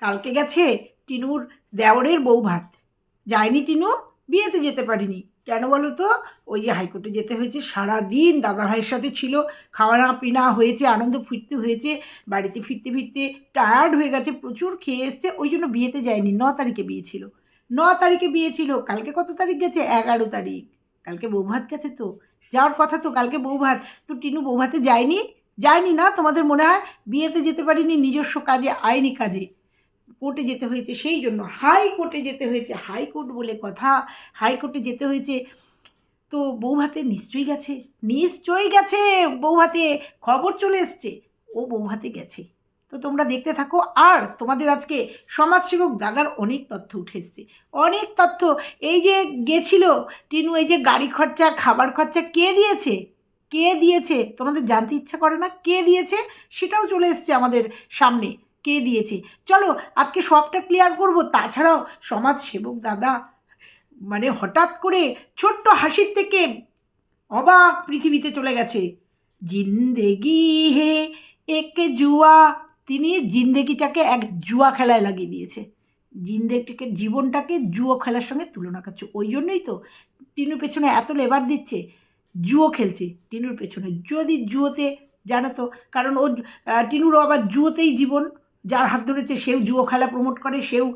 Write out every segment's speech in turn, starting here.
কালকে গেছে টিনুর দেওরের বউ ভাত। যায়নি টিনু, বিয়েতে যেতে পারিনি। কেন বলো তো? ওই যে হাইকোর্টে যেতে হয়েছে সারা দিন দাদা ভাইয়ের সাথে ছিল খাওয়া পিনা হয়েছে, আনন্দ ফিরতে হয়েছে, বাড়িতে ফিরতে ফিরতে টায়ার্ড হয়ে গেছে, প্রচুর খেয়ে এসছে, ওই জন্য বিয়েতে যায়নি, ন তারিখে বিয়ে ছিল। ন তারিখে বিয়ে ছিল, কালকে কত তারিখ গেছে? এগারো তারিখ। কালকে বউ ভাত গেছে তো? যাওয়ার কথা তো, কালকে বউ ভাত। তো টিনু বউ ভাতে যায়নি? যায়নি না? তোমাদের মনে হয়? বিয়েতে যেতে পারিনি, নিজস্ব কাজে, আইনি কাজে। কোর্টে যেতে হয়েছে, সেই জন্য হাইকোর্টে যেতে হয়েছে হাইকোর্ট বলে কথা হাইকোর্টে যেতে হয়েছে। তো বউ ভাতে নিশ্চয়ই গেছে নিশ্চয়ই গেছে বউ ভাতে খবর চলে এসছে, ও বউ ভাতে গেছে। তো তোমরা দেখতে থাকো, আর তোমাদের আজকে সমাজসেবক দাদার অনেক তথ্য উঠে এসছে। অনেক তথ্য, এই যে গেছিল, টিনু, এই যে গাড়ি খরচা, খাবার খরচা, কে দিয়েছে? কে দিয়েছে? তোমাদের জানতে ইচ্ছা করে না, কে দিয়েছে? সেটাও চলে এসছে আমাদের সামনে। কে দিয়েছে? চলো, আজকে সবটা ক্লিয়ার করব। তাছাড়াও সমাজ সেবক দাদা মানে হঠাৎ করে ছোট্ট হাসির থেকে অবাক পৃথিবীতে চলে গেছে। জিন্দেগি হে, এক জুয়া। তিনি জিন্দেগিটাকে এক জুয়া খেলায় লাগিয়ে দিয়েছে। জিন্দেগিটাকে, জীবনটাকে জুয়ো খেলার সঙ্গে তুলনা করছে। ওই জন্যই তো টিনুর পেছনে এত লেবার দিচ্ছে। জুয়ো খেলছে টিনুর পেছনে। যদি জুয়োতে জানো তো, কারণ ও টিনুরও আবার জুয়োতেই জীবন। যার হাত ধরেছে, সেও জুয়ো খেলা প্রমোট করে, সেও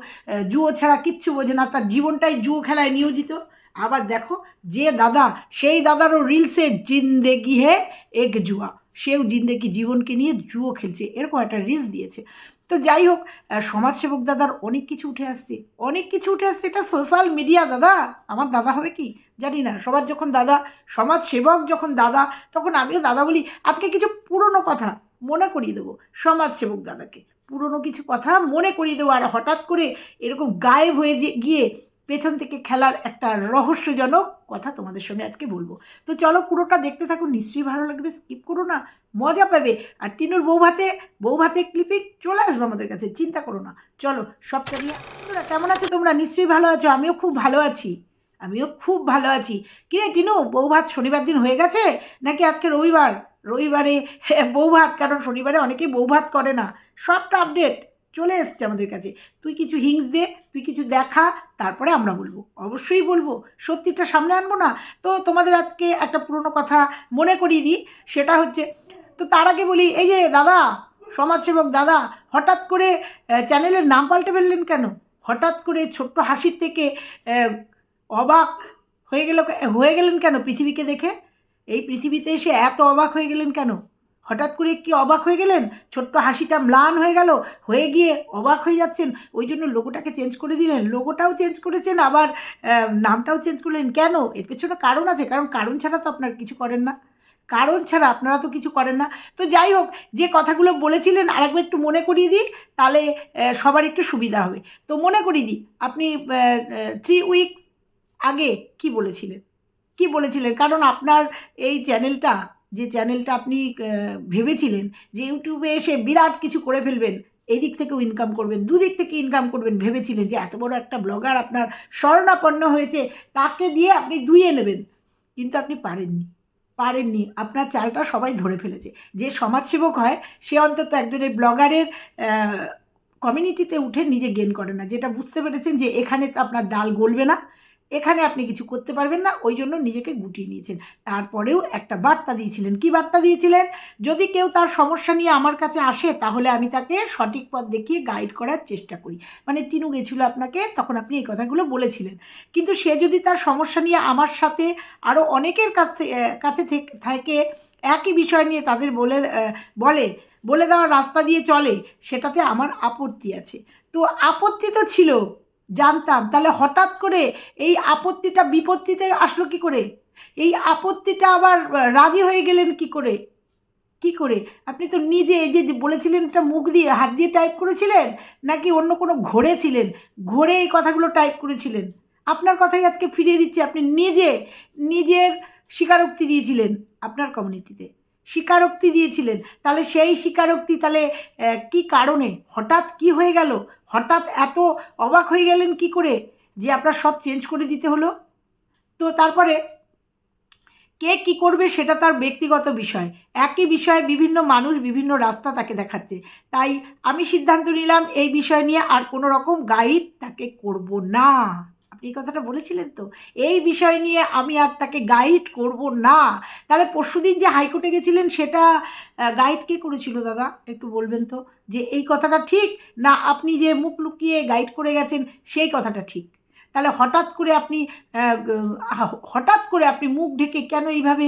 জুয়ো ছাড়া কিচ্ছু বোঝে না, তার জীবনটাই জুয়ো খেলায় নিয়োজিত। আবার দেখো, যে দাদা, সেই দাদারও রিলসে জিন্দেগি হে এক জুয়া। সেও জিন্দেগি জীবনকে নিয়ে জুয়ো খেলছে, এরকম একটা রিলস দিয়েছে। তো যাই হোক সমাজসেবক দাদার অনেক কিছু উঠে আসছে। অনেক কিছু উঠে আসছে, এটা সোশ্যাল মিডিয়া দাদা। আমার দাদা হবে কি? জানি না। সবার যখন দাদা, সমাজসেবক যখন দাদা, তখন আমিও দাদা বলি, আজকে কিছু পুরনো কথা মনে করিয়ে দেবো সমাজসেবক দাদাকে। পুরনো কিছু কথা মনে করিয়ে দেবো আর হঠাৎ করে এরকম গায়েব হয়ে যে গিয়ে পেছন থেকে খেলার একটা রহস্যজনক কথা তোমাদের সঙ্গে আজকে বলব। তো চলো পুরোটা দেখতে থাকুন নিশ্চয়ই ভালো লাগবে স্কিপ করো না মজা পাবে। আর টিনুর বউ ভাতে বউ ভাতে ক্লিপিং চলে আসবে আমাদের কাছে চিন্তা করো না। চলো নিয়ে বন্ধুরা, কেমন আছো তোমরা? নিশ্চয়ই ভালো আছো আমিও খুব ভালো আছি। আমিও খুব ভালো আছি। কিরে টিনু বউ ভাত শনিবার দিন হয়ে গেছে? নাকি আজকে রবিবার? রবিবারে বউ ভাত, কারণ শনিবারে অনেকেই বউ ভাত করে না। সবটা আপডেট চলে এসছে আমাদের কাছে। তুই কিছু হিংস দে, তুই কিছু দেখা, তারপরে আমরা বলব। অবশ্যই বলব। সত্যিটা সামনে আনব না। তো তোমাদের আজকে একটা পুরনো কথা মনে করিয়ে দিই। সেটা হচ্ছে, তো তার আগে বলি, এই যে দাদা, সমাজসেবক দাদা, হঠাৎ করে চ্যানেলের নাম পাল্টে ফেললেন কেন? হঠাৎ করে ছোট্ট হাসির থেকে অবাক হয়ে গেল, হয়ে গেলেন কেন পৃথিবীকে দেখে? এই পৃথিবীতে এসে এত অবাক হয়ে গেলেন কেন? হঠাৎ করে কি অবাক হয়ে গেলেন? ছোট্ট হাসিটা ম্লান হয়ে গেল, হয়ে গিয়ে অবাক হয়ে যাচ্ছেন। ওই জন্য লোগোটাকে চেঞ্জ করে দিলেন। লোগোটাও চেঞ্জ করেছেন, আবার নামটাও চেঞ্জ করলেন। কেন? এর পেছনে কারণ আছে, কারণ কারণ ছাড়া তো আপনার কিছু করেন না। কারণ ছাড়া আপনারা তো কিছু করেন না। তো যাই হোক, যে কথাগুলো বলেছিলেন আরেকবার একটু মনে করিয়ে দিই, তাহলে সবার একটু সুবিধা হবে। তো মনে করিয়ে দিই, আপনি থ্রি উইকস আগে কি বলেছিলেন? কি বলেছিলেন? কারণ আপনার এই চ্যানেলটা, যে চ্যানেলটা আপনি ভেবেছিলেন যে ইউটিউবে এসে বিরাট কিছু করে ফেলবেন এই দিক থেকেও ইনকাম করবেন, দুদিক থেকে ইনকাম করবেন, ভেবেছিলেন যে এত বড় একটা ব্লগার আপনার শরণাপন্ন হয়েছে, তাকে দিয়ে আপনি ধুয়ে নেবেন। কিন্তু আপনি পারেননি পারেননি। আপনার চালটা সবাই ধরে ফেলেছে। যে সমাজসেবক হয়, সে অন্তত একজনের ব্লগারের কমিউনিটিতে উঠে নিজে গেন করে না। যেটা বুঝতে পেরেছেন যে এখানে তো আপনার ডাল গলবে না। এখানে আপনি কিছু করতে পারবেন না, ওই জন্য নিজেকে গুটিয়ে নিয়েছেন। তারপরেও একটা বার্তা দিয়েছিলেন। কি বার্তা দিয়েছিলেন? যদি কেউ তার সমস্যা নিয়ে আমার কাছে আসে, তাহলে আমি তাকে সঠিক পথ দেখিয়ে গাইড করার চেষ্টা করি। মানে টিনু গেছিল আপনাকে, তখন আপনি এই কথাগুলো বলেছিলেন। কিন্তু সে যদি তার সমস্যা নিয়ে আমার সাথে আরও অনেকের কাছ থেকে কাছে থেকে, একই বিষয় নিয়ে তাদের বলে বলে বলে দেওয়ার রাস্তা দিয়ে চলে, সেটাতে আমার আপত্তি আছে। তো আপত্তি তো ছিল। জানতাম। তাহলে হঠাৎ করে এই আপত্তিটা বিপত্তিতে আসলো কি করে? এই আপত্তিটা আবার রাজি হয়ে গেলেন কি করে? কি করে? আপনি তো নিজে যে বলেছিলেন এটা মুখ দিয়ে, হাত দিয়ে টাইপ করেছিলেন নাকি অন্য কোনো ঘোরে ছিলেন? ঘোরে এই কথাগুলো টাইপ করেছিলেন। আপনার কথাই আজকে ফিরিয়ে দিচ্ছি। আপনি নিজে নিজের স্বীকারোক্তি দিয়েছিলেন আপনার কমিউনিটিতে স্বীকারোক্তি দিয়েছিলেন। তাহলে সেই স্বীকারোক্তি, তাহলে কি কারণে? হঠাৎ কি হয়ে গেল? হঠাৎ এত অবাক হয়ে গেলেন কি করে? যে আপনার সব চেঞ্জ করে দিতে হলো? তো তারপরে কে কি করবে সেটা তার ব্যক্তিগত বিষয়। একই বিষয়ে বিভিন্ন মানুষ বিভিন্ন রাস্তা তাকে দেখাচ্ছে। তাই আমি সিদ্ধান্ত নিলাম, এই বিষয় নিয়ে আর কোনো রকম গাইড তাকে করব না। আপনি এই কথাটা বলেছিলেন তো? এই বিষয় নিয়ে আমি আর তাকে গাইড করব না। তাহলে পরশুদিন যে হাইকোর্টে গেছিলেন সেটা গাইড কে করেছিল দাদা? একটু বলবেন তো? যে এই কথাটা ঠিক না, আপনি যে মুখ লুকিয়ে গাইড করে গেছেন সেই কথাটা ঠিক। তাহলে হঠাৎ করে আপনি হঠাৎ করে আপনি মুখ ঢেকে কেন এইভাবে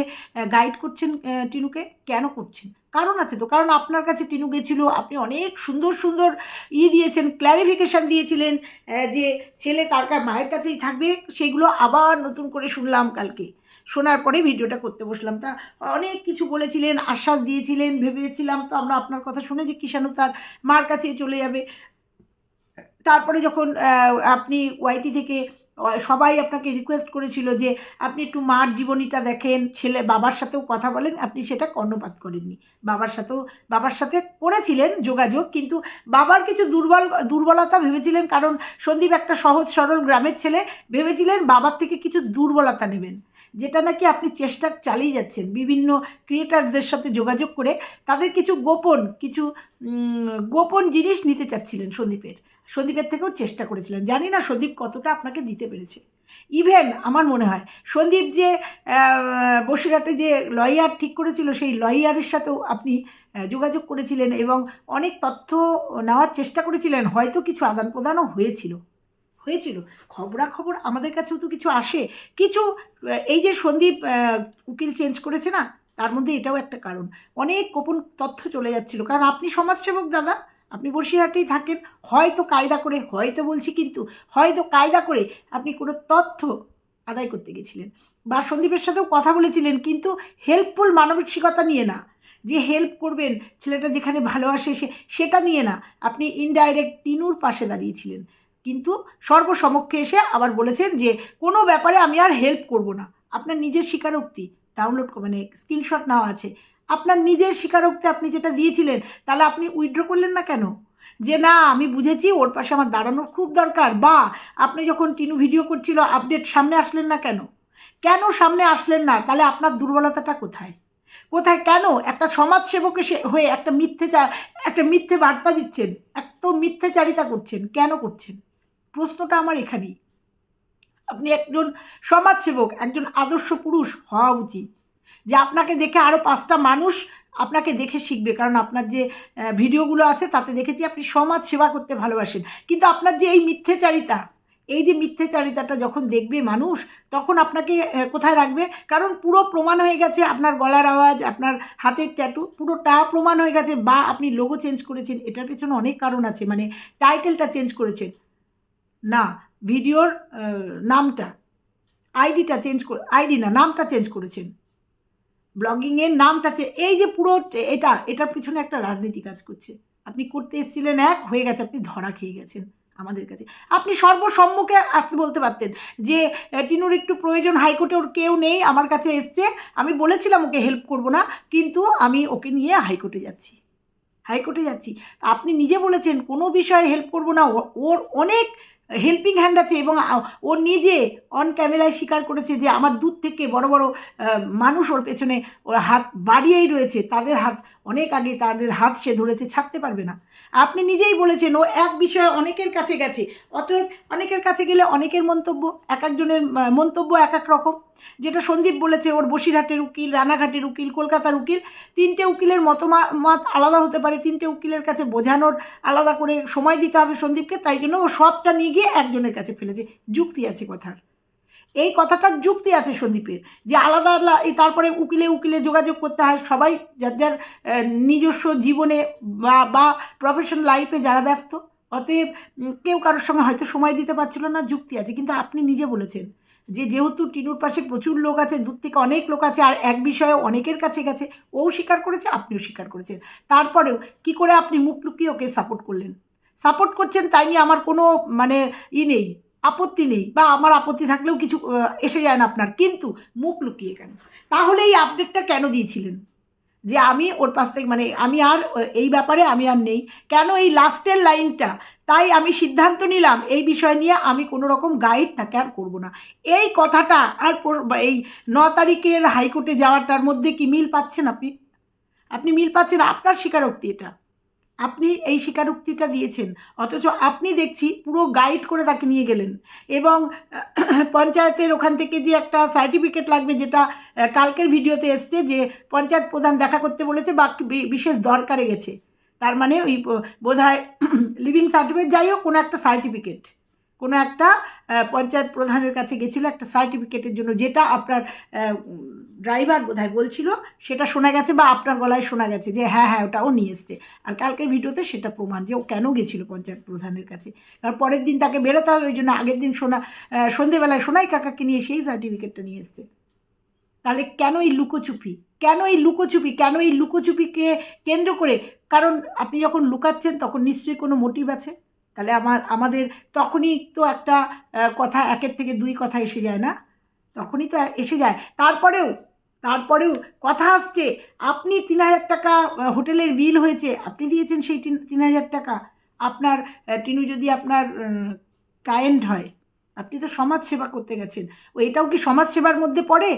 গাইড করছেন টিনুকে? কেন করছেন? কারণ আছে তো, কারণ আপনার কাছে টিনু গেছিল, আপনি অনেক সুন্দর সুন্দর ই দিয়েছেন ক্ল্যারিফিকেশান দিয়েছিলেন যে ছেলে তার মায়ের কাছেই থাকবে, সেগুলো আবার নতুন করে শুনলাম কালকে। শোনার পরে ভিডিওটা করতে বসলাম। তা অনেক কিছু বলেছিলেন, আশ্বাস দিয়েছিলেন, ভেবেছিলাম তো আমরা আপনার কথা শুনে যে কিষাণু তার মার কাছেই চলে যাবে। তারপরে যখন আপনি ওয়াইটি থেকে সবাই আপনাকে রিকোয়েস্ট করেছিল যে আপনি একটু মার জীবনীটা দেখেন, ছেলে, বাবার সাথেও কথা বলেন, আপনি সেটা কর্ণপাত করেননি। বাবার সাথেও, বাবার সাথে করেছিলেন যোগাযোগ, কিন্তু বাবার কিছু দুর্বল, দুর্বলতা ভেবেছিলেন, কারণ সন্দীপ একটা সহজ, সরল গ্রামের ছেলে, ভেবেছিলেন বাবার থেকে কিছু দুর্বলতা নেবেন। যেটা নাকি আপনি চেষ্টা চালিয়ে যাচ্ছেন, বিভিন্ন ক্রিয়েটারদের সাথে যোগাযোগ করে তাদের কিছু গোপন কিছু গোপন জিনিস নিতে চাচ্ছিলেন সন্দীপের। সন্দীপের থেকেও চেষ্টা করেছিলেন। জানি না সন্দীপ কতটা আপনাকে দিতে পেরেছে। ইভেন আমার মনে হয়, সন্দীপ যে বসিরহাটে যে লয়ার ঠিক করেছিল, সেই লয়ারের সাথেও আপনি যোগাযোগ করেছিলেন এবং অনেক তথ্য নেওয়ার চেষ্টা করেছিলেন। হয়তো কিছু আদান প্রদানও হয়েছিল। হয়েছিল। খবরাখবর আমাদের কাছেও তো কিছু আসে। কিছু এই যে সন্দীপ উকিল চেঞ্জ করেছে না, তার মধ্যে এটাও একটা কারণ। অনেক গোপন তথ্য চলে যাচ্ছিল। কারণ আপনি সমাজসেবক দাদা আপনি বসিরহাটেই থাকেন, হয়তো কায়দা করে, হয়তো বলছি কিন্তু, হয়তো কায়দা করে আপনি কোনো তথ্য আদায় করতে গেছিলেন বা সন্দীপের সাথেও কথা বলেছিলেন কিন্তু হেল্পফুল মানসিকতা নিয়ে না। যে হেল্প করবেন, ছেলেটা যেখানে ভালোবাসে সে, সেটা নিয়ে না। আপনি ইনডাইরেক্ট টিনুর পাশে দাঁড়িয়েছিলেন কিন্তু সর্বসমক্ষে এসে আবার বলেছেন যে কোনো ব্যাপারে আমি আর হেল্প করব না। আপনার নিজের স্বীকারোক্তি ডাউনলোড মানে স্ক্রিনশট নেওয়া আছে। আপনার নিজের স্বীকারোক্তি আপনি যেটা দিয়েছিলেন, তাহলে আপনি উইথড্র করলেন না কেন? যে না, আমি বুঝেছি, ওর পাশে আমার দাঁড়ানোর খুব দরকার। বা, আপনি যখন টিনু ভিডিও করছিল আপডেট সামনে আসলেন না কেন? কেন সামনে আসলেন না? তাহলে আপনার দুর্বলতাটা কোথায়? কোথায় কেন? একটা সমাজসেবক এসে হয়ে একটা মিথ্যে একটা মিথ্যে বার্তা দিচ্ছেন, এত মিথ্যেচারিতা করছেন, কেন করছেন? প্রশ্নটা আমার এখানেই। আপনি একজন সমাজসেবক, একজন আদর্শ পুরুষ হওয়া উচিত। যে আপনাকে দেখে আরও পাঁচটা মানুষ আপনাকে দেখে শিখবে। কারণ আপনার যে ভিডিওগুলো আছে তাতে দেখেছি আপনি সমাজ সেবা করতে ভালোবাসেন। কিন্তু আপনার যে এই মিথ্যেচারিতা, এই যে মিথ্যেচারিতাটা যখন দেখবে মানুষ, তখন আপনাকে কোথায় রাখবে? কারণ পুরো প্রমাণ হয়ে গেছে আপনার গলার আওয়াজ, আপনার হাতের ট্যাটু পুরোটা প্রমাণ হয়ে গেছে বা আপনি লোগো চেঞ্জ করেছেন। এটার পেছনে অনেক কারণ আছে মানে টাইটেলটা চেঞ্জ করেছেন। না ভিডিওর নামটা আইডিটা চেঞ্জ করে আইডি না, নামটা চেঞ্জ করেছেন। ব্লগিংয়ের নামটা চে- এই যে পুরো এটা, এটার পিছনে একটা রাজনীতি কাজ করছে। আপনি করতে এসেছিলেন এক, হয়ে গেছে, আপনি ধরা খেয়ে গেছেন আমাদের কাছে। আপনি সর্বসম্মুখে আসতে বলতে পারতেন যে টিনুর একটু প্রয়োজন, হাইকোর্টে ওর কেউ নেই, আমার কাছে এসছে, আমি বলেছিলাম ওকে হেল্প করব না, কিন্তু আমি ওকে নিয়ে হাইকোর্টে যাচ্ছি। হাইকোর্টে যাচ্ছি। আপনি নিজে বলেছেন, কোনো বিষয়ে হেল্প করব না ওর অনেক হেল্পিং হ্যান্ড আছে এবং ও নিজে অন ক্যামেরায় স্বীকার করেছে যে আমার দূর থেকে বড় বড় মানুষ ওর পেছনে ওর হাত বাড়িয়েই রয়েছে। তাদের হাত, অনেক আগে তাদের হাত সে ধরেছে, ছাড়তে পারবে না। আপনি নিজেই বলেছেন, ও এক বিষয়ে অনেকের কাছে গেছে। অতএব অনেকের কাছে গেলে অনেকের মন্তব্য, এক একজনের মন্তব্য এক এক রকম। যেটা সন্দীপ বলেছে, ওর বসিরহাটের উকিল, রানাঘাটের উকিল, কলকাতার উকিল, তিনটে উকিলের মতমত আলাদা হতে পারে। তিনটে উকিলের কাছে বোঝানোর আলাদা করে সময় দিতে হবে সন্দীপকে, তাই জন্য ও সবটা নিয়ে গিয়ে একজনের কাছে ফেলেছে। যুক্তি আছে কথার। এই কথাটার যুক্তি আছে সন্দীপের, যে আলাদা আলাদা এই তারপরে উকিলে উকিলে যোগাযোগ করতে হয়। সবাই যার যার নিজস্ব জীবনে বা বা প্রফেশন লাইফে যারা ব্যস্ত, অতএব কেউ কারোর সঙ্গে হয়তো সময় দিতে পারছিল না, যুক্তি আছে। কিন্তু আপনি নিজে বলেছেন যে যেহেতু টিনুর পাশে প্রচুর লোক আছে, দূর থেকে অনেক লোক আছে আর এক বিষয়ে অনেকের কাছে গেছে ও স্বীকার করেছে, আপনিও স্বীকার করেছেন। তারপরেও কি করে আপনি মুখ লুকিয়ে ওকে সাপোর্ট করলেন? সাপোর্ট করছেন তাই নিয়ে আমার কোনো মানে ই নেই, আপত্তি নেই বা আমার আপত্তি থাকলেও কিছু এসে যায় না আপনার, কিন্তু মুখ লুকিয়ে কেন? তাহলে এই আপডেটটা কেন দিয়েছিলেন? যে আমি ওর পাশ থেকে মানে আমি আর এই ব্যাপারে আমি আর নেই। কেন এই লাস্টের লাইনটা তাই আমি সিদ্ধান্ত নিলাম, এই বিষয় নিয়ে আমি কোনো রকম গাইড তাকে আর করব না। এই কথাটা আর এই ন তারিখের হাইকোর্টে যাওয়াটার মধ্যে কি মিল পাচ্ছেন আপনি? আপনি মিল পাচ্ছেন, আপনার স্বীকারোক্তি এটা। আপনি এই স্বীকারোক্তিটা দিয়েছেন, অথচ আপনি দেখছি পুরো গাইড করে তাকে নিয়ে গেলেন। এবং পঞ্চায়েতের ওখান থেকে যে একটা সার্টিফিকেট লাগবে যেটা কালকের ভিডিওতে এসছে যে পঞ্চায়েত প্রধান দেখা করতে বলেছে বা, বিশেষ দরকারে গেছে। তার মানে ওই বোধ হয় লিভিং সার্টিফিকেট যাই হোক, কোনো একটা সার্টিফিকেট কোনো একটা পঞ্চায়েত প্রধানের কাছে গেছিল একটা সার্টিফিকেটের জন্য, যেটা আপনার ড্রাইভার বোধহয় বলছিল, সেটা শোনা গেছে বা আপনার গলায় শোনা গেছে যে হ্যাঁ হ্যাঁ ওটাও নিয়ে এসছে। আর কালকের ভিডিওতে সেটা প্রমাণ যে ও কেন গেছিল পঞ্চায়েত প্রধানের কাছে। কারণ পরের দিন তাকে বেরোতে হবে, ওই জন্য আগের দিন শোনা সন্ধেবেলায় সোনাই কাকাকে নিয়ে সেই সার্টিফিকেটটা নিয়ে এসছে। তাহলে কেন এই লুকোচুপি? কেন এই লুকোচুপি? কেন এই লুকোচুপিকে কেন্দ্র করে? কারণ আপনি যখন লুকাচ্ছেন, তখন নিশ্চয়ই কোনো মোটিভ আছে। তাহলে আমার, আমাদের তখনই তো একটা কথা একের থেকে দুই কথা এসে যায় না? তখনই তো এসে যায়। তারপরেও তারপরেও কথা আসছে, আপনি তিন হাজার টাকা হোটেলের বিল হয়েছে, আপনি দিয়েছেন সেই তিন হাজার টাকা। আপনার টিনু যদি আপনার ক্লায়েন্ট হয় আপনি তো সমাজ সেবা করতে গেছেন। ও এটাও কি সমাজ সেবার মধ্যে পড়ে?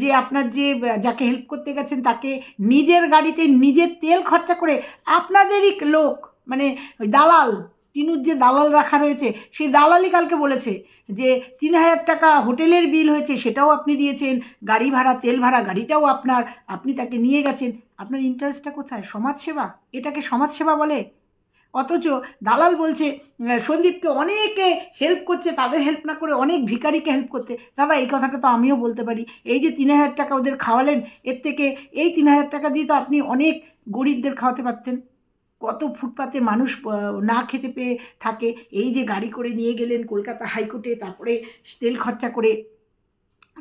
যে আপনার যে যাকে হেল্প করতে গেছেন তাকে নিজের গাড়িতে নিজের তেল খরচা করে আপনাদেরই লোক মানে ওই দালাল, টিনুর যে দালাল রাখা রয়েছে, সেই দালালই কালকে বলেছে যে, তিন হাজার টাকা হোটেলের বিল হয়েছে, সেটাও আপনি দিয়েছেন, গাড়ি ভাড়া, তেল ভাড়া, গাড়িটাও আপনার, আপনি তাকে নিয়ে গেছেন। আপনার ইন্টারেস্টটা কোথায়? সমাজসেবা এটাকে সমাজসেবা বলে? অথচ দালাল বলছে সন্দীপকে অনেকে হেল্প করছে, তাদের হেল্প না করে অনেক ভিখারিকে হেল্প করতে। দাদা, এই কথাটা তো আমিও বলতে পারি। এই যে তিন হাজার টাকা ওদের খাওয়ালেন, এর থেকে এই তিন হাজার টাকা দিয়ে তো আপনি অনেক গরিবদের খাওয়াতে পারতেন। কত ফুটপাতে মানুষ না খেতে পেয়ে থাকে। এই যে গাড়ি করে নিয়ে গেলেন কলকাতা হাইকোর্টে, তারপরে তেল খরচা করে,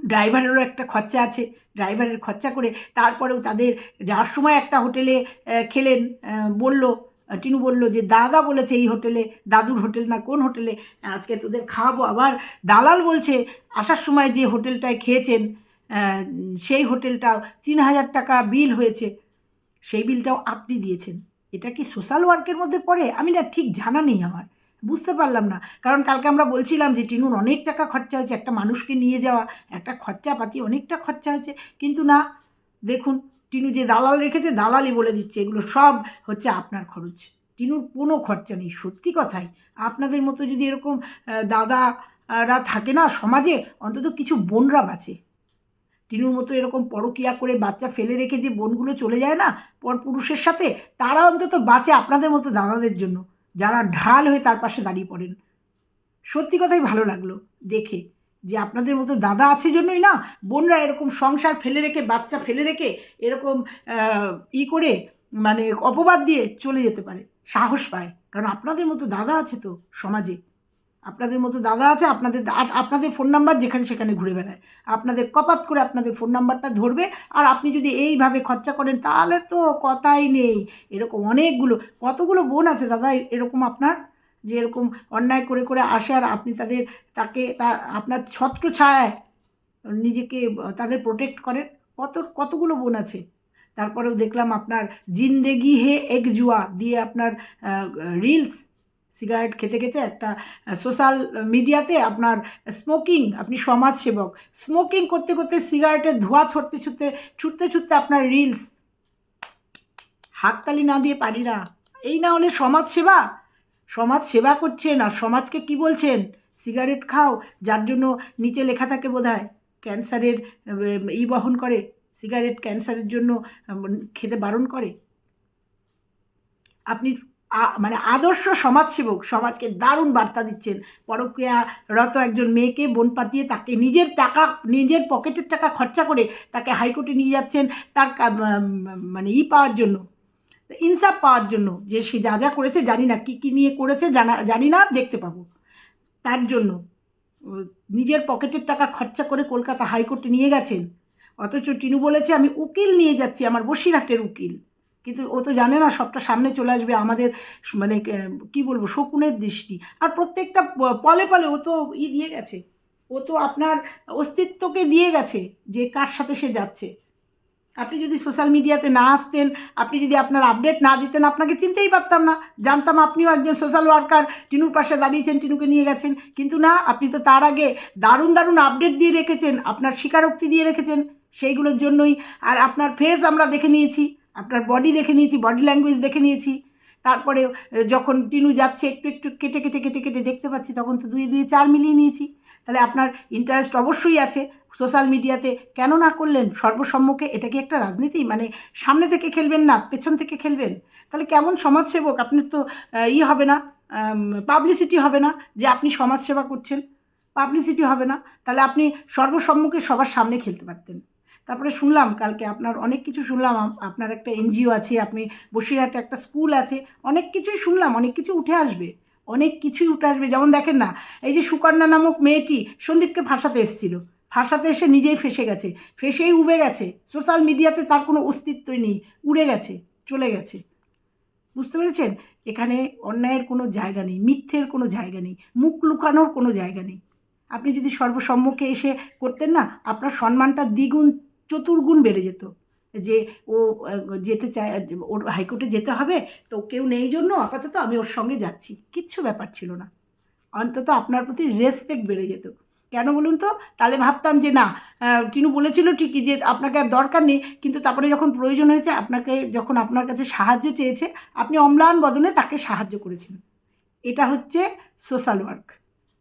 ড্রাইভারেরও একটা খরচা আছে, ড্রাইভারের খরচা করে, তারপরেও তাদের যাওয়ার সময় একটা হোটেলে খেলেন বলল টিনু বলল যে, দাদা বলেছে এই হোটেলে, দাদুর হোটেল না কোন হোটেলে? আজকে তোদের খাওয়াবো আবার। দালাল বলছে, আসার সময় যে হোটেলটায় খেয়েছেন সেই হোটেলটাও তিন হাজার টাকা বিল হয়েছে। সেই বিলটাও আপনি দিয়েছেন। এটা কি সোশ্যাল ওয়ার্কের মধ্যে পড়ে? আমি না ঠিক জানা নেই আমার। বুঝতে পারলাম না। কারণ কালকে আমরা বলছিলাম যে, টিনুর অনেক টাকা খরচা হয়েছে, একটা মানুষকে নিয়ে যাওয়া, একটা খরচাপাতি অনেকটা খরচা হয়েছে। কিন্তু না, দেখুন টিনু যে দালাল রেখেছে, দালালই বলে দিচ্ছে, এগুলো সব হচ্ছে আপনার খরচ। টিনুর কোনো খরচা নেই, সত্যি কথাই। আপনাদের মতো যদি এরকম দাদারা থাকে না সমাজে, অন্তত কিছু বোনরা বাঁচে টিনুর মতো এরকম পরকিয়া করে বাচ্চা ফেলে রেখে যে বোনগুলো চলে যায় না পর পুরুষের সাথে, তারা অন্তত বাঁচে আপনাদের মতো দাদাদের জন্য। যারা ঢাল হয়ে তার পাশে দাঁড়িয়ে পড়েন। সত্যি কথাই ভালো লাগল দেখে। যে আপনাদের মতো দাদা আছে জন্যই না, বোনরা এরকম সংসার ফেলে রেখে, বাচ্চা ফেলে রেখে এরকম ই করে মানে অপবাদ দিয়ে চলে যেতে পারে, সাহস পায়। কারণ আপনাদের মতো দাদা আছে তো সমাজে। আপনাদের মতো দাদা আছে, আপনাদের আপনাদের ফোন নাম্বার যেখানে সেখানে ঘুরে বেড়ায়। আপনাদের কপাত করে আপনাদের ফোন নাম্বারটা ধরবে, আর আপনি যদি এইভাবে খরচা করেন, তাহলে তো কথাই নেই। এরকম অনেকগুলো, কতগুলো বোন আছে দাদা, এরকম আপনার? যে এরকম অন্যায় করে করে আসে আর আপনি তাদের, তাকে তার আপনার ছত্র ছায়, নিজেকে, তাদের প্রোটেক্ট করেন। কত, কতগুলো বোন আছে। তারপরেও দেখলাম আপনার জিন্দেগি হে এক জুয়া দিয়ে আপনার রিলস সিগারেট খেতে খেতে একটা সোশ্যাল মিডিয়াতে আপনার স্মোকিং আপনি সমাজসেবক স্মোকিং করতে করতে সিগারেটের ধোঁয়া ছড়তে ছুটতে ছুটতে ছুটতে আপনার রিলস হাততালি না দিয়ে পারি না। এই না হলে সমাজ সেবা সমাজ সেবা করছেন আর সমাজকে কি বলছেন? সিগারেট খাও, যার জন্য নিচে লেখা থাকে বোধ হয় ক্যান্সারের ই বহন করে, সিগারেট ক্যান্সারের জন্য খেতে বারণ করে। আপনি মানে আদর্শ সমাজসেবক, সমাজকে দারুণ বার্তা দিচ্ছেন। পরক্রিয়ারত একজন মেয়েকে বোন পাতিয়ে তাকে নিজের টাকা, নিজের পকেটের টাকা খরচা করে তাকে হাইকোর্টে নিয়ে যাচ্ছেন, তার মানে ই পাওয়ার জন্য। ইনসাফ পাওয়ার জন্য, যে সে যা যা করেছে জানি না, কী কী নিয়ে করেছে জানা, জানি না, দেখতে পাবো। তার জন্য নিজের পকেটের টাকা খরচা করে কলকাতা হাইকোর্টে নিয়ে গেছেন। অথচ টিনু বলেছে, আমি উকিল নিয়ে যাচ্ছি, আমার বসিরহাটের উকিল। কিন্তু ও তো জানে না, সবটা সামনে চলে আসবে, আমাদের মানে কি বলব, শকুনের দৃষ্টি। আর প্রত্যেকটা পলে পলে ও তো ই দিয়ে গেছে। ও তো আপনার অস্তিত্বকে দিয়ে গেছে, যে কার সাথে সে যাচ্ছে। আপনি যদি সোশ্যাল মিডিয়াতে না আসতেন, আপনি যদি আপনার আপডেট না দিতেন, আপনাকে চিনতেই পারতাম না। জানতাম আপনিও একজন সোশ্যাল ওয়ার্কার টিনুর পাশে দাঁড়িয়েছেন, টিনুকে নিয়ে গেছেন। কিন্তু না, আপনি তো তার আগে দারুণ দারুণ আপডেট দিয়ে রেখেছেন, আপনার স্বীকারোক্তি দিয়ে রেখেছেন, সেইগুলোর জন্যই। আর আপনার ফেস আমরা দেখে নিয়েছি, আপনার বডি দেখে নিয়েছি বডি ল্যাঙ্গুয়েজ দেখে নিয়েছি। তারপরে যখন টিনু যাচ্ছে, একটু একটু কেটে কেটে কেটে কেটে দেখতে পাচ্ছি, তখন তো দুই দুই চার মিলিয়ে নিয়েছি। তাহলে আপনার ইন্টারেস্ট অবশ্যই আছে সোশ্যাল মিডিয়াতে কেন না করলেন? সর্বসম্মুখে এটা কি একটা রাজনীতি? মানে সামনে থেকে খেলবেন না, পেছন থেকে খেলবেন। তাহলে কেমন সমাজসেবক? আপনার তো ই হবে না পাবলিসিটি হবে না যে আপনি সমাজসেবা করছেন। পাবলিসিটি হবে না। তাহলে আপনি সর্বসম্মুখে সবার সামনে খেলতে পারতেন। তারপরে শুনলাম, কালকে আপনার অনেক কিছু শুনলাম আপনার একটা এনজিও আছে, আপনি বসিরহাটে একটা স্কুল আছে, অনেক কিছুই শুনলাম, অনেক কিছু উঠে আসবে। অনেক কিছুই উঠে আসবে। যেমন দেখেন না, এই যে সুকন্যা নামক মেয়েটি সন্দীপকে ভাসাতে এসেছিল। ভাসাতে এসে নিজেই ফেসে গেছে। ফেসেই উবে গেছে। সোশ্যাল মিডিয়াতে তার কোনো অস্তিত্বই নেই। উড়ে গেছে, চলে গেছে। বুঝতে পেরেছেন? এখানে অন্যায়ের কোনো জায়গা নেই, মিথ্যের কোনো জায়গা নেই, মুখ লুকানোর কোনো জায়গা নেই। আপনি যদি সর্বসম্মুখে এসে করতেন না, আপনার সম্মানটা দ্বিগুণ, চতুর্গুণ বেড়ে যেত। যে ও যেতে চায়, ওর হাইকোর্টে যেতে হবে, তো কেউ নেই জন্য আপাতত আমি ওর সঙ্গে যাচ্ছি। কিচ্ছু ব্যাপার ছিল না। অন্তত আপনার প্রতি রেসপেক্ট বেড়ে যেত। কেন বলুন তো? তাহলে ভাবতাম যে না টিনু বলেছিল ঠিকই যে আপনাকে আর দরকার নেই, কিন্তু তারপরে যখন প্রয়োজন হয়েছে, আপনাকে যখন আপনার কাছে সাহায্য চেয়েছে, আপনি অম্লান বদনে তাকে সাহায্য করেছেন। এটা হচ্ছে সোশ্যাল ওয়ার্ক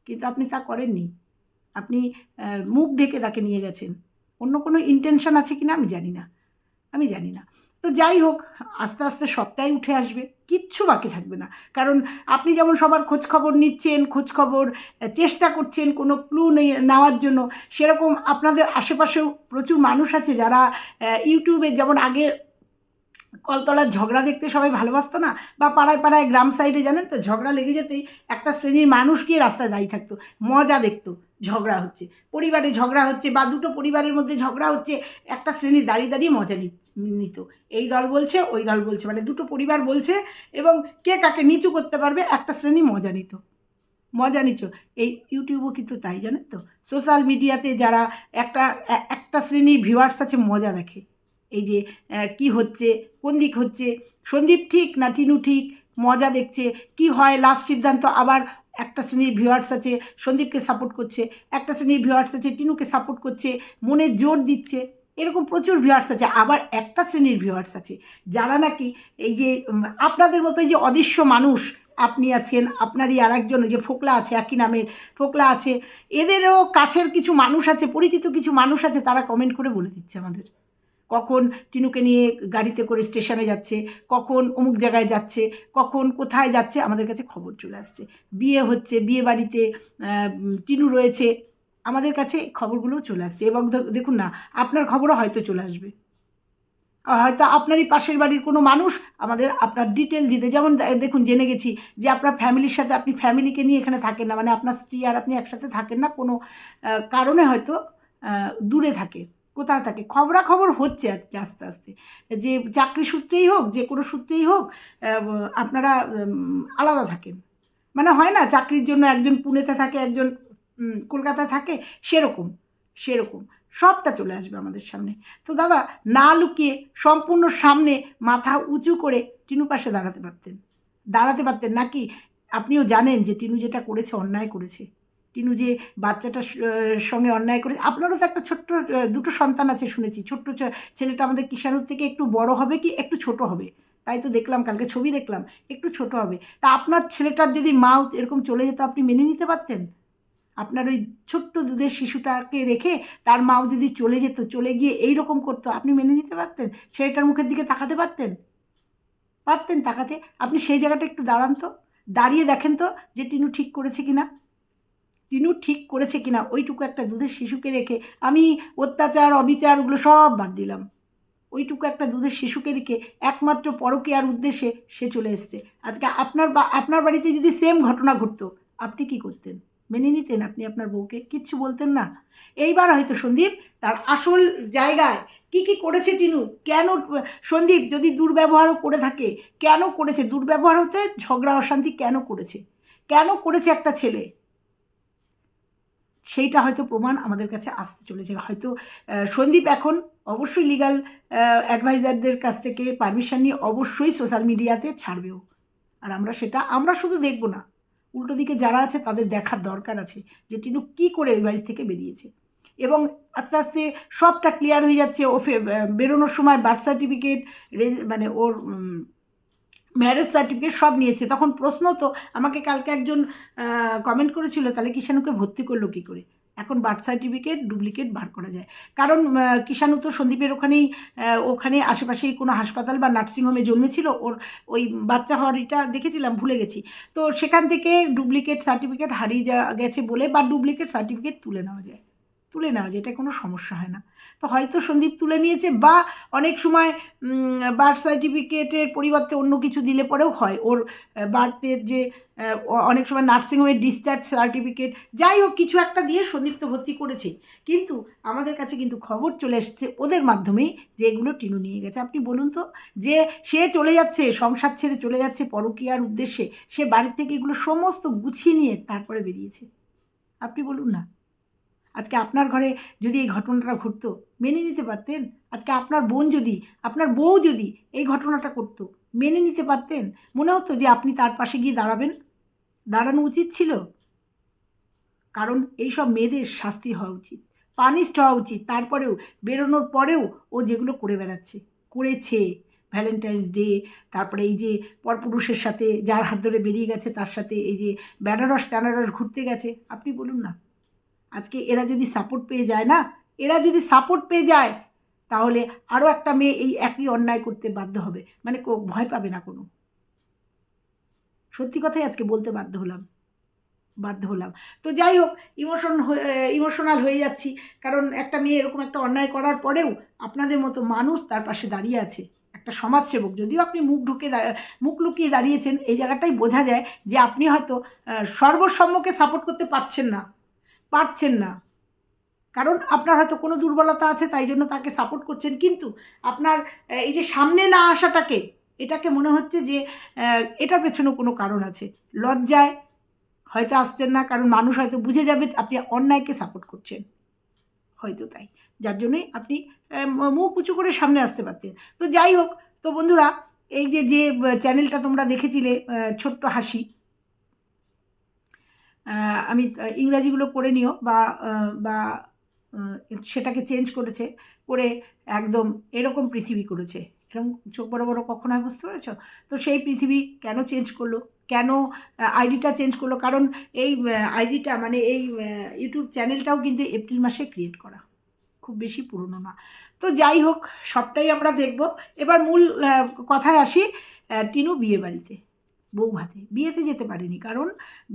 কিন্তু আপনি তা করেননি। আপনি মুখ ঢেকে তাকে নিয়ে গেছেন। অন্য কোনো ইন্টেনশন আছে কিনা আমি জানি না। আমি জানি না। তো যাই হোক, আস্তে আস্তে সবটাই উঠে আসবে, কিচ্ছু বাকি থাকবে না। কারণ আপনি যেমন সবার খোঁজ খবর নিচ্ছেন খোঁজ খবর চেষ্টা করছেন, কোনো ক্লু নেওয়ার জন্য, সেরকম আপনাদের আশেপাশেও প্রচুর মানুষ আছে যারা ইউটিউবে যেমন আগে কলতলার ঝগড়া দেখতে সবাই ভালোবাসতো না? বা পাড়ায় পাড়ায় গ্রাম সাইডে জানেন তো, ঝগড়া লেগে যেতেই একটা শ্রেণির মানুষ গিয়ে রাস্তায় দাঁড়িয়ে থাকতো। মজা দেখতো ঝগড়া হচ্ছে। পরিবারে ঝগড়া হচ্ছে বা দুটো পরিবারের মধ্যে ঝগড়া হচ্ছে, একটা শ্রেণি দাঁড়িয়ে দাঁড়িয়ে মজা নিত। এই দল বলছে, ওই দল বলছে। মানে দুটো পরিবার বলছে এবং কে কাকে নিচু করতে পারবে, একটা শ্রেণি মজা নিত। মজা নিচ এই ইউটিউবও কিন্তু তাই, জানেন তো? সোশ্যাল মিডিয়াতে যারা একটা একটা শ্রেণির ভিউয়ার্স আছে, মজা দেখে। এই যে কি হচ্ছে, কোন দিক হচ্ছে, সন্দীপ ঠিক না টিনু ঠিক, মজা দেখছে, কি হয় লাস্ট সিদ্ধান্ত, আবার একটা শ্রেণির ভিউয়ার্স আছে, সন্দীপকে সাপোর্ট করছে, একটা শ্রেণির ভিউয়ার্স আছে, টিনুকে সাপোর্ট করছে, মনে জোর দিচ্ছে, এরকম প্রচুর ভিউয়ার্স আছে, আবার একটা শ্রেণির ভিউয়ার্স আছে, যারা নাকি এই যে আপনাদের মতো এই যে অদৃশ্য মানুষ, আপনি আছেন, আপনারই আর একজন যে ফোকলা আছে, একই নামের ফোকলা আছে, এদেরও কাছের কিছু মানুষ আছে, পরিচিত কিছু মানুষ আছে, তারা কমেন্ট করে বলে দিচ্ছে আমাদের। কখন টিনুকে নিয়ে গাড়িতে করে স্টেশনে যাচ্ছে, কখন অমুক জায়গায় যাচ্ছে, কখন কোথায় যাচ্ছে, আমাদের কাছে খবর চলে আসছে। বিয়ে হচ্ছে, বিয়ে বাড়িতে টিনু রয়েছে, আমাদের কাছে খবরগুলোও চলে আসছে। এবং দেখুন না, আপনার খবরও হয়তো চলে আসবে। হয়তো আপনারই পাশের বাড়ির কোনো মানুষ আমাদের আপনার ডিটেল দিতে, যেমন দেখুন, জেনে গেছি যে আপনার ফ্যামিলির সাথে আপনি ফ্যামিলিকে নিয়ে এখানে থাকেন না মানে আপনার স্ত্রী আর আপনি একসাথে থাকেন না, কোনো কারণে হয়তো দূরে থাকে। কোথাও থাকে? খবরাখবর হচ্ছে আর কি আস্তে আস্তে। যে চাকরি সূত্রেই হোক, যে কোনো সূত্রেই হোক আপনারা আলাদা থাকেন। মানে হয় না, চাকরির জন্য একজন পুনেতে থাকে, একজন কলকাতায় থাকে, সেরকম সেরকম। সবটা চলে আসবে আমাদের সামনে। তো দাদা, না লুকিয়ে সম্পূর্ণ সামনে মাথা উঁচু করে টিনু পাশে দাঁড়াতে পারতেন। দাঁড়াতে পারতেন নাকি? আপনিও জানেন যে টিনু যেটা করেছে, অন্যায় করেছে। টিনু যে বাচ্চাটার সঙ্গে অন্যায় করেছে আপনারও তো একটা ছোট্ট দুটো সন্তান আছে শুনেছি। ছোট্ট ছেলেটা আমাদের কিষাণুর থেকে একটু বড় হবে কি একটু ছোট হবে? তাই তো দেখলাম, কালকে ছবি দেখলাম, একটু ছোট হবে। তা আপনার ছেলেটার যদি মাও এরকম চলে যেত, আপনি মেনে নিতে পারতেন? আপনার ওই ছোট্ট দুধের শিশুটাকে রেখে তার মাও যদি চলে যেত, চলে গিয়ে এই রকম করতো, আপনি মেনে নিতে পারতেন? ছেলেটার মুখের দিকে তাকাতে পারতেন? পারতেন তাকাতে? আপনি সেই জায়গাটা একটু দাঁড়ান তো। দাঁড়িয়ে দেখেন তো যে টিনু ঠিক করেছে কিনা। টিনু ঠিক করেছে কিনা ওইটুকু একটা দুধের শিশুকে রেখে আমি অত্যাচার, অবিচার ওগুলো সব বাদ দিলাম। ওইটুকু একটা দুধের শিশুকে রেখে একমাত্র পরকীয়ার উদ্দেশ্যে সে চলে এসছে। আজকে আপনার বা, আপনার বাড়িতে যদি সেম ঘটনা ঘটতো, আপনি কি করতেন? মেনে নিতেন আপনি আপনার বউকে? কিচ্ছু বলতেন না। এইবার হয়তো সন্দীপ তার আসল জায়গায় কি কি করেছে টিনু? কেন, সন্দীপ যদি দুর্ব্যবহারও করে থাকে, কেন করেছে? দুর্ব্যবহার হতে ঝগড়া, অশান্তি কেন করেছে? কেন করেছে একটা ছেলে? সেইটা হয়তো প্রমাণ আমাদের কাছে আসতে চলেছে। হয়তো সন্দীপ এখন অবশ্যই লিগাল অ্যাডভাইজারদের কাছ থেকে পারমিশন নিয়ে অবশ্যই সোশ্যাল মিডিয়াতে ছাড়বেও। আর আমরা সেটা, আমরা শুধু দেখব না। উল্টো দিকে যারা আছে তাদের দেখার দরকার আছে যে টিনু কী করে ওই বাড়ি থেকে বেরিয়েছে। এবং আস্তে আস্তে সবটা ক্লিয়ার হয়ে যাচ্ছে। ও বেরোনোর সময় বার্থ সার্টিফিকেট মানে ওর ম্যারেজ সার্টিফিকেট সব নিয়েছে। তখন প্রশ্ন তো, আমাকে কালকে একজন কমেন্ট করেছিল, তাহলে কিষাণুকে ভর্তি করল কী করে? এখন বার্থ সার্টিফিকেট ডুপ্লিকেট বার করা যায়। কারণ কিষাণু তো সন্দীপের ওখানেই ওখানে আশেপাশেই কোনো হাসপাতাল বা নার্সিংহোমে জন্মেছিল। ওর, ওই বাচ্চা হওয়ার এটা দেখেছিলাম, ভুলে গেছি। তো সেখান থেকে ডুপ্লিকেট সার্টিফিকেট হারিয়ে যা, গেছে বলে বা ডুপ্লিকেট সার্টিফিকেট তুলে নেওয়া যায়। তুলে নেওয়া যায় এটা কোনো সমস্যা হয় না। তো হয়তো সন্দীপ তুলে নিয়েছে বা অনেক সময় বার্থ সার্টিফিকেটের পরিবর্তে অন্য কিছু দিলে পরেও হয়। ওর বার্থের যে অনেক সময় নার্সিংহোমের ডিসচার্জ সার্টিফিকেট যাই হোক কিছু একটা দিয়ে সন্দীপ তো ভর্তি করেছে। কিন্তু আমাদের কাছে কিন্তু খবর চলে এসছে ওদের মাধ্যমেই যে এগুলো টিনু নিয়ে গেছে। আপনি বলুন তো, যে সে চলে যাচ্ছে, সংসার ছেড়ে চলে যাচ্ছে পরকীয়ার উদ্দেশ্যে, সে বাড়ির থেকে এগুলো সমস্ত গুছিয়ে নিয়ে তারপরে বেরিয়েছে। আপনি বলুন না। আজকে আপনার ঘরে যদি এই ঘটনাটা ঘটতো, মেনে নিতে পারতেন? আজকে আপনার বোন যদি, আপনার বউ যদি এই ঘটনাটা করতো, মেনে নিতে পারতেন? মনে হতো যে আপনি তার পাশে গিয়ে দাঁড়াবেন? দাঁড়ানো উচিত ছিল? কারণ এইসব মেয়েদের শাস্তি হওয়া উচিত পানিশড হওয়া উচিত। তারপরেও, বেরোনোর পরেও ও যেগুলো করে বেড়াচ্ছে, করেছে ভ্যালেন্টাইন্স ডে তারপরে এই যে পরপুরুষের সাথে যার হাত ধরে বেরিয়ে গেছে, তার সাথে এই যে বেনারস টানারস ঘুরতে গেছে। আপনি বলুন না। আজকে এরা যদি সাপোর্ট পেয়ে যায় না? এরা যদি সাপোর্ট পেয়ে যায়, তাহলে আরও একটা মেয়ে এই একই অন্যায় করতে বাধ্য হবে। মানে ভয় পাবে না কোনো। সত্যি কথাই আজকে বলতে বাধ্য হলাম। বাধ্য হলাম। তো যাই হোক ইমোশন ইমোশনাল হয়ে যাচ্ছি। কারণ একটা মেয়ে এরকম একটা অন্যায় করার পরেও আপনাদের মতো মানুষ তার পাশে দাঁড়িয়ে আছে। একটা সমাজসেবক। যদিও আপনি মুখ ঢুকে মুখ লুকিয়ে দাঁড়িয়েছেন, এই জায়গাটাই বোঝা যায় যে আপনি হয়তো সর্বসম্মকে সাপোর্ট করতে পারছেন না। পারছেন না। কারণ আপনার হয়তো কোনো দুর্বলতা আছে, তাই জন্য তাকে সাপোর্ট করছেন। কিন্তু আপনার এই যে সামনে না আসাটাকে, এটাকে মনে হচ্ছে যে এটার পেছনেও কোনো কারণ আছে। লজ্জায় হয়তো আসছেন না, কারণ মানুষ হয়তো বুঝে যাবে আপনি অন্যায়কে সাপোর্ট করছেন। হয়তো তাই। যার জন্যই আপনি মুখ উঁচু করে সামনে আসতে পারতেন। তো যাই হোক, তো বন্ধুরা, এই যে যে চ্যানেলটা তোমরা দেখেছিলে ছোট্ট হাসি আমি ইংরাজিগুলো করে নিও বা বা সেটাকে চেঞ্জ করেছে করে একদম এরকম পৃথিবী করেছে। এরকম চোখ বড় বড় কখন হয় বুঝতে পেরেছ? তো সেই পৃথিবী কেন চেঞ্জ করল? কেন আইডিটা চেঞ্জ করল? কারণ এই আইডিটা মানে এই ইউটিউব চ্যানেলটাও কিন্তু এপ্রিল মাসে ক্রিয়েট করা। খুব বেশি পুরনো না। তো যাই হোক, সবটাই আমরা দেখব। এবার মূল কথায় আসি টিনু বিয়ে বাড়িতে বউ ভাতে বিয়েতে যেতে পারিনি, কারণ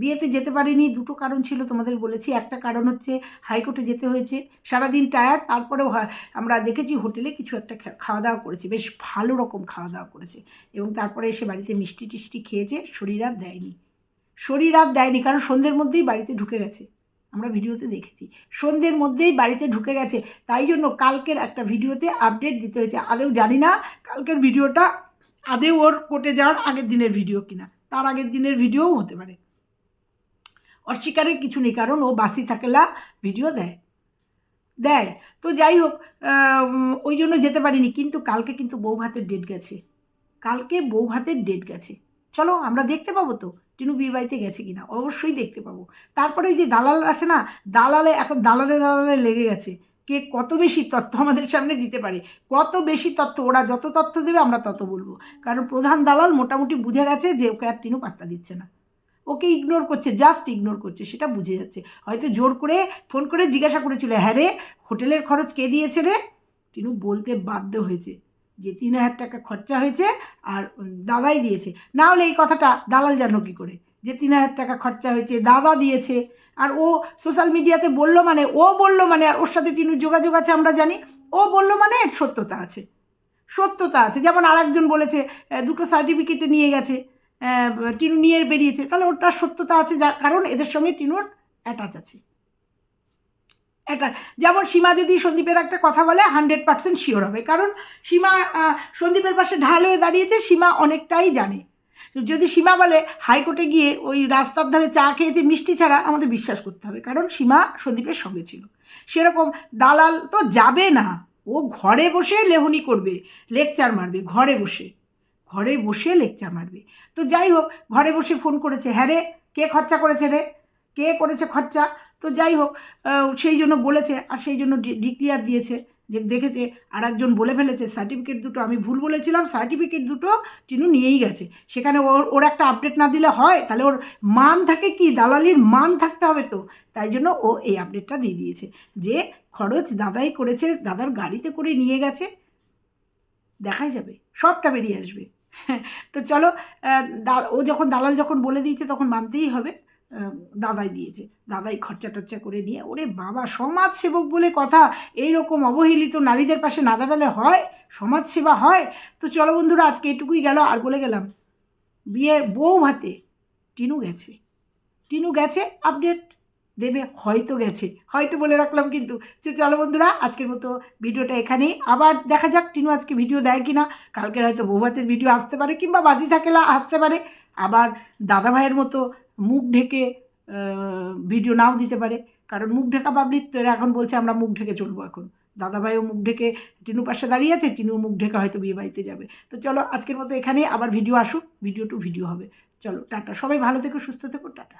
বিয়েতে যেতে পারিনি, দুটো কারণ ছিল তোমাদের বলেছি। একটা কারণ হচ্ছে হাইকোর্টে যেতে হয়েছে, সারাদিন টায়ার্ড তারপরেও আমরা দেখেছি হোটেলে কিছু একটা খাওয়া দাওয়া করেছে, বেশ ভালো রকম খাওয়া দাওয়া করেছে। এবং তারপরে এসে বাড়িতে মিষ্টি টিষ্টি খেয়েছে, শরীর আর দেয়নি। শরীর আর দেয়নি, কারণ সন্ধ্যের মধ্যেই বাড়িতে ঢুকে গেছে। আমরা ভিডিওতে দেখেছি। সন্ধ্যের মধ্যেই বাড়িতে ঢুকে গেছে। তাই জন্য কালকের একটা ভিডিওতে আপডেট দিতে হয়েছে। আদেও জানি না, কালকের ভিডিওটা আদেও ওর কোর্টে যাওয়ার আগের দিনের ভিডিও কিনা। তার আগের দিনের ভিডিওও হতে পারে। অস্বীকারের কিছু নেই, কারণ ও বাসি থাকেলা ভিডিও দেয়। দেয়। তো যাই হোক ওই জন্য যেতে পারিনি, কিন্তু কালকে কিন্তু বউ ভাতের ডেট গেছে। কালকে বউ ভাতের ডেট গেছে। চলো, আমরা দেখতে পাবো তো, টিনু বিয়ে বাড়িতে গেছে কি না অবশ্যই দেখতে পাবো। তারপরে ওই যে দালাল আছে না, দালালে, এখন দালালে দালালে লেগে গেছে। কে কত বেশি তথ্য আমাদের সামনে দিতে পারে, কত বেশি তথ্য, ওরা যত তথ্য দেবে আমরা তত বলব। কারণ প্রধান দালাল মোটামুটি বুঝে গেছে যে ওকে আর টিনু পাত্তা দিচ্ছে না। ওকে ইগনোর করছে জাস্ট ইগনোর করছে, সেটা বুঝে যাচ্ছে। হয়তো জোর করে ফোন করে জিজ্ঞাসা করেছিল হ্যাঁ রে, হোটেলের খরচ কে দিয়েছে রে? টিনু বলতে বাধ্য হয়েছে যে তিন হাজার টাকা খরচা হয়েছে আর দাদাই দিয়েছে। না হলে এই কথাটা দালাল জানো কী করে? যে তিন হাজার টাকা খরচা হয়েছে, দাদা দিয়েছে। আর ও সোশ্যাল মিডিয়াতে বলল মানে ও বলল মানে আর ওর সাথে টিনুর যোগাযোগ আছে, আমরা জানি। ও বলল মানে সত্যতা আছে। সত্যতা আছে। যেমন আরেকজন বলেছে দুটো সার্টিফিকেটে নিয়ে গেছে টিনু নিয়ে বেরিয়েছে। তাহলে ওটার সত্যতা আছে যা কারণ এদের সঙ্গে টিনুর অ্যাটাচ আছে। এটা যেমন সীমা যদি সন্দীপের একটা কথা বলে হান্ড্রেড পার্সেন্ট শিওর হবে। কারণ সীমা সন্দীপের পাশে ঢাল হয়ে দাঁড়িয়েছে, সীমা অনেকটাই জানে। যদি সীমা বলে হাইকোর্টে গিয়ে ওই রাস্তার ধারে চা খেয়েছে মিষ্টি ছাড়া আমাদের বিশ্বাস করতে হবে। কারণ সীমা সন্দীপের সঙ্গে ছিল। সেরকম দালাল তো যাবে না। ও ঘরে বসে লেহনি করবে, লেকচার মারবে, ঘরে বসে। ঘরে বসে লেকচার মারবে। তো যাই হোক, ঘরে বসে ফোন করেছে হ্যাঁ রে, কে খরচা করেছে রে? কে করেছে খরচা? তো যাই হোক সেই জন্য বলেছে আর সেই জন্য ডিক্লিয়ার দিয়েছে। যে দেখেছে আর একজন বলে ফেলেছে সার্টিফিকেট দুটো, আমি ভুল বলেছিলাম সার্টিফিকেট দুটো টিনু নিয়েই গেছে। সেখানে ওর ওর একটা আপডেট না দিলে হয়, তাহলে ওর মান থাকে কি? দালালির মান থাকতে হবে তো। তাই জন্য ও এই আপডেটটা দিয়ে দিয়েছে, যে খরচ দাদাই করেছে, দাদার গাড়িতে করে নিয়ে গেছে। দেখাই যাবে, সবটা বেরিয়ে আসবে। তো চলো ও যখন, দালাল যখন বলে দিয়েছে, তখন মানতেই হবে। দাদাই দিয়েছে। দাদাই খরচা টরচা করে নিয়ে, ওরে বাবা সমাজ সেবক বলে কথা এই রকম অবহেলিত নারীদের পাশে না দাঁড়ালে হয়? সমাজ সেবা হয়? তো চলো বন্ধুরা, আজকে এটুকুই গেল, আর বলে গেলাম, বিয়ে বউ ভাতে টিনু গেছে। টিনু গেছে, আপডেট দেবে, হয়তো গেছে। হয়তো বলে রাখলাম কিন্তু। যে চলো বন্ধুরা, আজকের মতো ভিডিওটা এখানেই। আবার দেখা যাক টিনু আজকে ভিডিও দেয় কি না কালকের হয়তো বৌভাতের ভিডিও আসতে পারে, কিংবা বাজি থাকেলা আসতে পারে। আবার দাদা ভাইয়ের মতো মুখ ঢেকে ভিডিও নাও দিতে পারে। কারণ মুখ ঢেকা পাবলিক তো এরা এখন বলছে আমরা মুখ ঢেকে চলবো এখন। দাদাভাইও মুখ ঢেকে, টিনু পাশে দাঁড়িয়ে আছে, টিনু মুখ ঢেকা হয়তো বিয়ে বাড়িতে যাবে। তো চলো আজকের মতো এখানেই, আবার ভিডিও আসুক ভিডিও টু ভিডিও হবে। চলো, টাটা। সবাই ভালো থেকো, সুস্থ থেকো, টাটা।